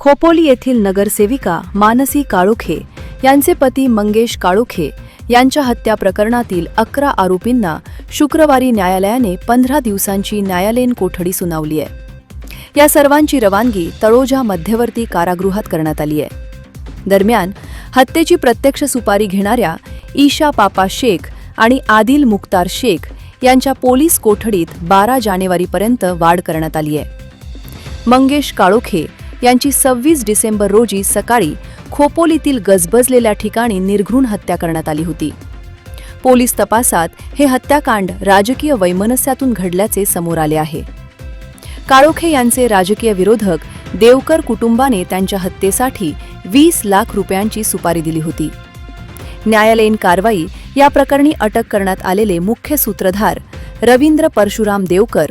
खोपोली येथील नगरसेविका मानसी काळोखे यांचे पती मंगेश काळोखे यांच्या हत्या प्रकरणातील अकरा आरोपींना शुक्रवारी न्यायालयाने पंधरा दिवसांची न्यायालयीन कोठडी सुनावली आहे. या सर्वांची रवानगी तळोजा मध्यवर्ती कारागृहात करण्यात आली आहे. दरम्यान हत्येची प्रत्यक्ष सुपारी घेणाऱ्या ईशा पापा शेख आणि आदिल मुख्तार शेख यांच्या पोलीस कोठडीत बारा जानेवारीपर्यंत वाढ करण्यात आली आहे. मंगेश काळोखे यांची सव्वीस डिसेंबर रोजी सकाळी खोपोलीतील गजबजलेल्या ठिकाणी निर्घृण हत्या करण्यात आली होती. पोलीस तपासात हे हत्याकांड राजकीय वैमनस्यातून घडल्याचे समोर आले आहे. काळोखे यांचे राजकीय विरोधक देवकर कुटुंबाने त्यांच्या हत्येसाठी वीस लाख रुपयांची सुपारी दिली होती. न्यायालयीन कारवाई या प्रकरणी अटक करण्यात आलेले मुख्य सूत्रधार रवींद्र परशुराम देवकर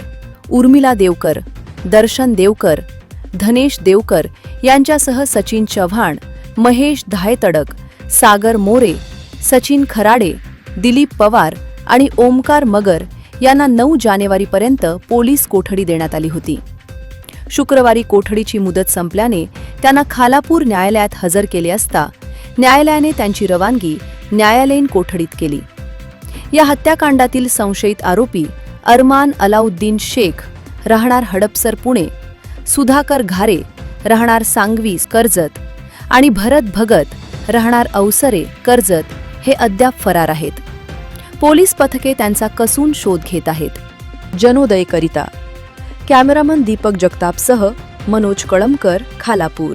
उर्मिला देवकर दर्शन देवकर धनेश देवकर यांच्यासह सचिन चव्हाण महेश धायतडक सागर मोरे सचिन खराडे दिलीप पवार आणि ओमकार मगर यांना नऊ जानेवारीपर्यंत पोलीस कोठडी देण्यात आली होती. शुक्रवारी कोठडीची मुदत संपल्याने त्यांना खालापूर न्यायालयात हजर केले असता न्यायालयाने त्यांची रवानगी न्यायालयीन कोठडीत केली. या हत्याकांडातील संशयित आरोपी अरमान अलाउद्दीन शेख राहणार हडपसर पुणे सुधाकर घारे राहणार सांगवी कर्जत आणि भरत भगत राहणार अवसरे कर्जत हे अद्याप फरार आहेत. पोलीस पथके त्यांचा कसून शोध घेत आहेत. जनोदयकरिता कॅमेरामन दीपक जगतापसह मनोज कळमकर खालापूर.